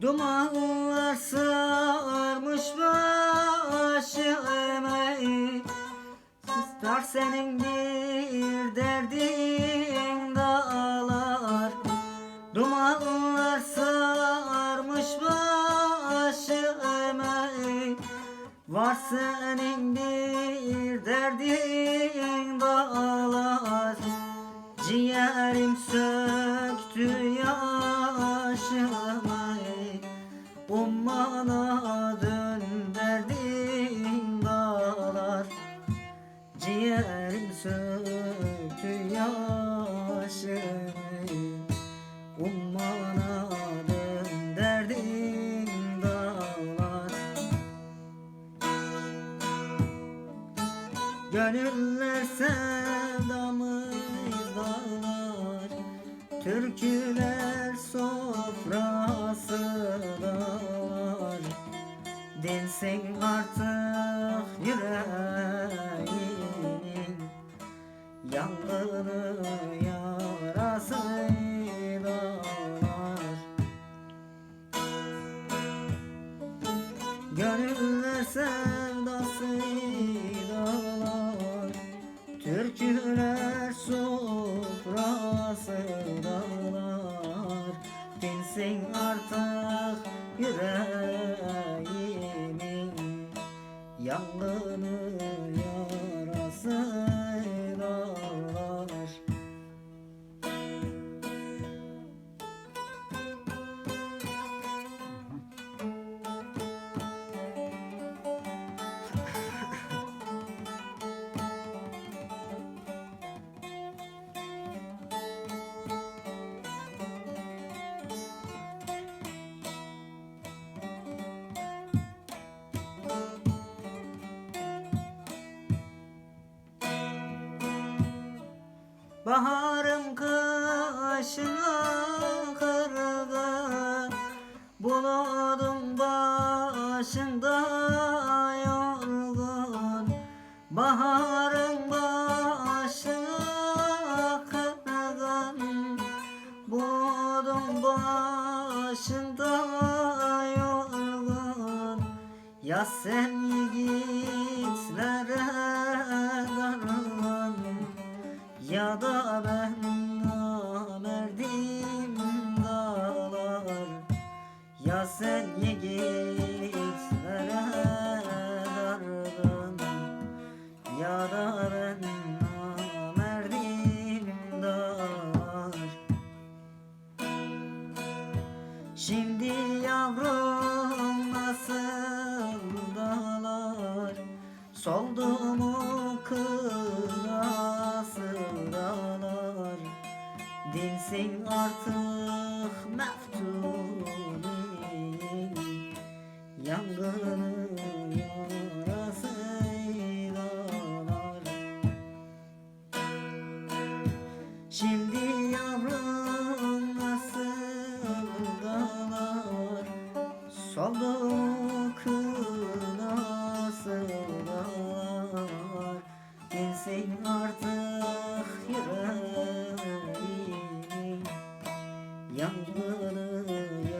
Dumanlar sarmış başımı Sustar senin bir derdin dağlar. Dumanlar sarmış başımı Var senin bir derdin dağlar. Ciğerim söktü Gönüller sevdamız dağlar Türküler sofrası dağlar Dinsin artık yüreğinin Yangını yarası dağlar Gönüller sevdası Yangını Baharım kaşına kırgın Buludum başında yorgun. Baharım başına kırgın Buludum başında yorgun. Ya sen Ya sen yiğitlere dargın Ya da ben Şimdi yavrum nasıl dağlar Soldu mu kınası dağlar. Dinsin artık meftunin Şimdi yavrum nasıl dağlar? Soldu kınası dağlar? Dinsin artık yüreğimin Yangını